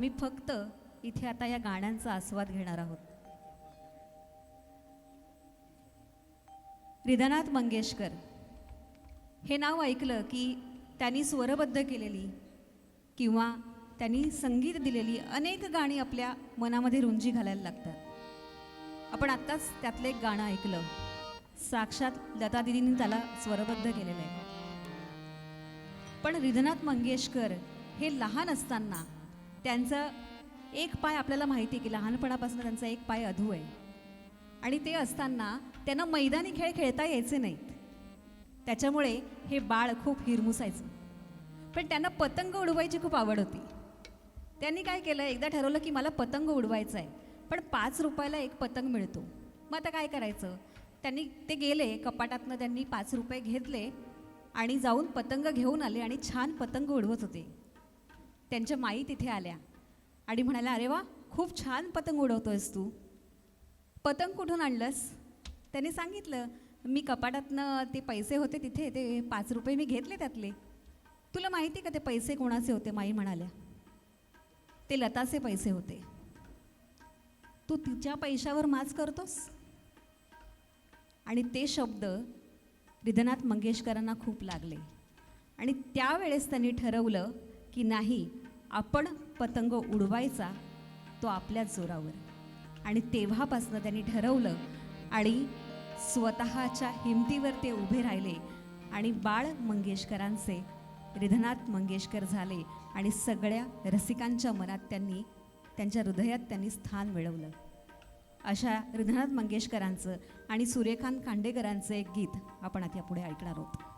मी फक्त इथे आता या गाण्यांचा आस्वाद घेणार आहोत. रिधनाथ मंगेशकर. हे नाव ऐकलं की त्यांनी स्वरबद्ध केलेली किंवा त्यांनी संगीत दिलेली अनेक गाणी आपल्या मनामध्ये रुंजी घालायला लागतात. आपण आत्ताच त्यातलं एक गाणं ऐकलं. साक्षात लता दिदींनी त्याला स्वरबद्ध केलेलं आहे. पण रिधनाथ मंगेशकर हे लहान असताना त्यांचं एक पाय आपल्याला माहिती आहे की लहानपणापासून त्यांचा एक पाय अधू आहे. आणि ते असताना त्यांना मैदानी खेळ खेळता यायचे नाहीत. त्याच्यामुळे हे बाळ खूप हिरमुसायचं. पण त्यांना पतंग उडवायची खूप आवड होती. त्यांनी काय केलं एकदा ठरवलं की मला पतंग उडवायचा आहे पण पाच रुपयाला एक पतंग मिळतो. मग आता काय करायचं? त्यांनी ते गेले कपाटातनं त्यांनी पाच रुपये घेतले आणि जाऊन पतंग घेऊन आले आणि छान पतंग उडवत होते. त्यांच्या माई तिथे आल्या. आणि म्हणाल्या अरे वा खूप छान पतंग उडवतोयस तू. पतंग कुठून आणलंस? त्याने सांगितलं मी कपाटातनं ते पैसे होते तिथे ते पाच रुपये मी घेतले त्यातले. तुला माहिती का ते पैसे कोणाचे होते? माई म्हणाल्या. ते लताचे पैसे होते. तू तिच्या पैशावर माच करतोस? आणि ते शब्द रिधनाथ मंगेशकरांना खूप लागले. आणि त्यावेळेस त्यांनी ठरवलं की नाही आपण पतंग उडवायचा तो आपल्याच जोरावर. आणि तेव्हापासनं त्यांनी ठरवलं आणि स्वतःच्या हिमतीवर ते उभे राहिले आणि बाळ मंगेशकरांचे रिधनाथ मंगेशकर झाले आणि सगळ्या रसिकांच्या मनात त्यांनी त्यांच्या हृदयात त्यांनी स्थान मिळवलं. अशा रिधनाथ मंगेशकरांचं आणि सूर्यकांत खांडेकरांचं एक गीत आपण आता पुढे ऐकणार आहोत.